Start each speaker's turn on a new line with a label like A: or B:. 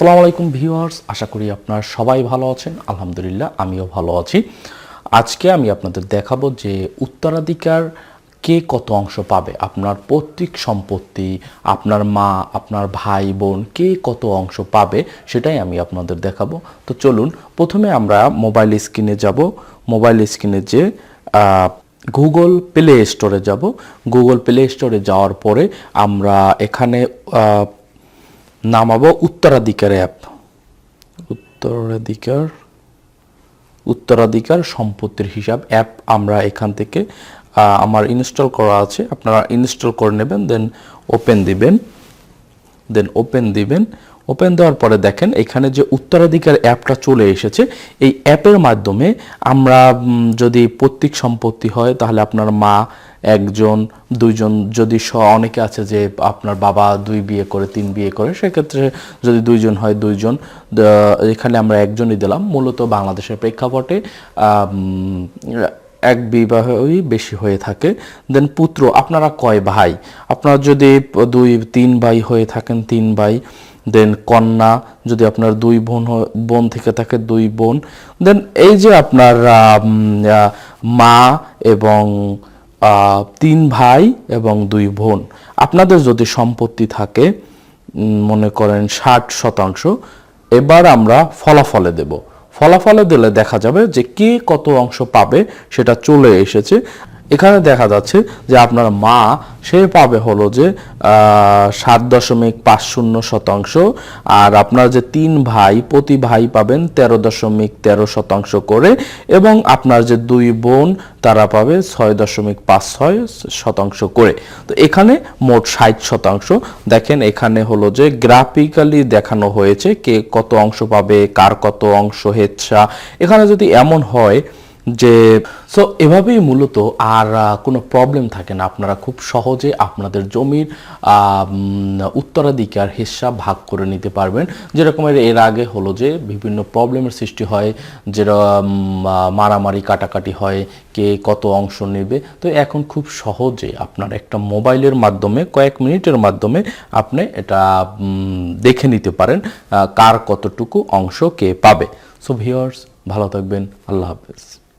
A: আসসালামু আলাইকুম ভিউয়ার্স, আশা করি আপনার সবাই ভালো আছেন। আলহামদুলিল্লাহ, আমিও ভালো আছি। আজকে আমি আপনাদের দেখাবো যে উত্তরাধিকার কে কত অংশ পাবে, আপনার পৈতৃক সম্পত্তি, আপনার মা, আপনার ভাই, বোন, কে কত অংশ পাবে, সেটাই আমি আপনাদের দেখাবো। তো চলুন, প্রথমে আমরা মোবাইল স্ক্রিনে যাব। মোবাইল স্ক্রিনে যে গুগল প্লে স্টোরে যাব। গুগল প্লে স্টোরে যাওয়ার পরে আমরা এখানে নামাবো উত্তরাধিকার অ্যাপ। উত্তরাধিকার উত্তরাধিকার সম্পত্তির হিসাব অ্যাপ আমরা এখান থেকে আমার ইনস্টল করা আছে। আপনারা ইনস্টল করে নেবেন, দেন ওপেন দিবেন। দেন ওপেন দিবেন। ওপেন দেওয়ার পরে দেখেন এখানে যে উত্তরাধিকার অ্যাপটা চলে এসেছে, এই অ্যাপের মাধ্যমে আমরা যদি পৈতৃক সম্পত্তি হয়, তাহলে আপনার মা একজন, দুইজন, যদি স- অনেকে আছে যে আপনার বাবা দুই বিয়ে করে, তিন বিয়ে করে, সেক্ষেত্রে যদি দুইজন হয়, দুইজন এখানে আমরা একজনই দিলাম। মূলত বাংলাদেশের প্রেক্ষাপটে এক বিবাহই বেশি হয়ে থাকে। দেন পুত্র, আপনারা কয় ভাই? আপনারা যদি দুই, তিন ভাই হয়ে থাকেন, তিন ভাই। দেন কন্যা, যদি আপনার দুই বোন বোন থেকে থাকে, দুই বোন। দেন এই যে আপনার মা এবং তিন ভাই এবং দুই বোন। আপনাদের যদি সম্পত্তি থাকে মনে করেন ষাট শতাংশ, এবার আমরা ফলাফলে দেব। ফলাফলে দিলে দেখা যাবে যে কে কত অংশ পাবে, সেটা চলে এসেছে। এখানে দেখা যাচ্ছে যে আপনার মা, সে পাবে হলো যে সাত দশমিক পাঁচ শূন্য শতাংশ, আর আপনার যে তিন ভাই, প্রতি ভাই পাবেন তেরো দশমিক তেরো শতাংশ করে, এবং আপনার যে দুই বোন, তারা পাবে ছয় দশমিক পাঁচ ছয় শতাংশ করে। তো এখানে মোট ষাট শতাংশ। দেখেন এখানে হলো যে গ্রাফিক্যালি দেখানো হয়েছে কে কত অংশ পাবে, কার কত অংশ হেচ্ছা। এখানে যদি এমন হয় যে সো এভাবেই মূলত আর কোনো প্রবলেম থাকে না। আপনারা খুব সহজে আপনাদের জমির উত্তরাধিকার হিস্সা ভাগ করে নিতে পারবেন। যেরকমের এর আগে হলো যে, বিভিন্ন প্রবলেমের সৃষ্টি হয়, যেরকম মারামারি, কাটাকাটি হয়, কে কত অংশ নেবে। তো এখন খুব সহজে আপনার একটা মোবাইলের মাধ্যমে, কয়েক মিনিটের মাধ্যমে আপনি এটা দেখে নিতে পারেন কার কতটুকু অংশ কে পাবে। সো ভিউয়ার্স ভালো থাকবেন। আল্লাহ হাফেজ।